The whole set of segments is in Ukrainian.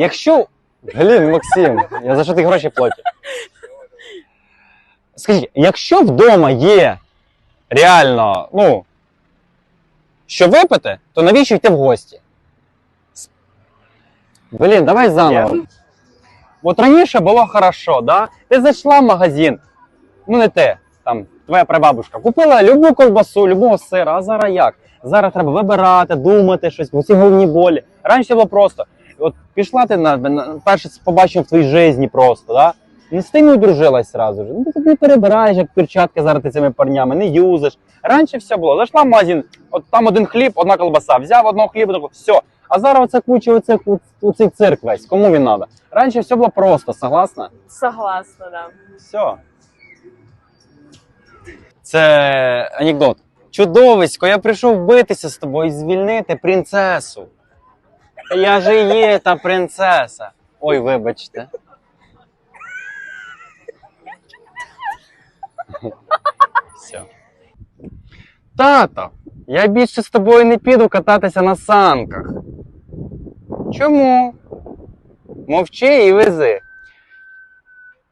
Якщо. Блін, Максим, я за що ти гроші платиш? Скажіть, якщо вдома є реально, ну, що випити, то навіщо йти в гості? Блін, давай заново. От раніше було хорошо, да? Ти зайшла в магазин, ну не ти, там, твоя прабабушка, купила любу колбасу, любого сира, а зараз як? Зараз треба вибирати, думати щось, усі головні болі. Раніше було просто. От пішла ти на, на перше побачив в твоїй житті просто, да? Не з тим і одружилась сразу ж. Ну, ти не перебираєш, як перчатки зараз ти цими парнями, не юзиш. Раніше все було. Зайшла в магазин, от там один хліб, одна колбаса. Взяв одного хліба, такого, все. А зараз оце куча оцих, оцей цирк весь. Кому він треба? Раніше все було просто, согласна? Согласна, да. Все. Це анекдот. Чудовисько, я прийшов битися з тобою і звільнити принцесу. Я же є та принцеса. Ой, вибачте. Все. Тато, я більше з тобою не піду кататися на санках. Чому? Мовчи і вези.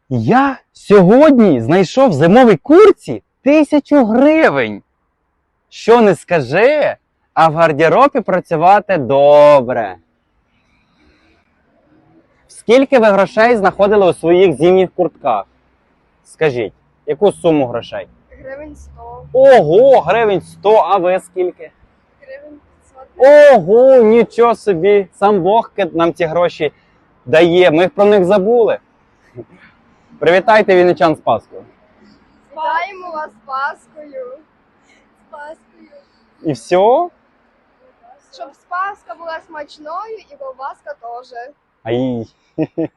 Я сьогодні знайшов в зимовій курці тисячу гривень. Що не скажи, а в гардеробі працювати добре. Скільки ви грошей знаходили у своїх зимніх куртках? Скажіть, яку суму грошей? Гривень 100, Ого, гривень 100, а ви скільки? гривень 500. Ого, нічого собі. Сам Бог нам ці гроші дає. Ми про них забули. Привітайте вінничан з Пасхою. Вітаємо вас з Паскою. З Паскою. І все? Щоб Спаска була смачною і ковбаска теж. 哎。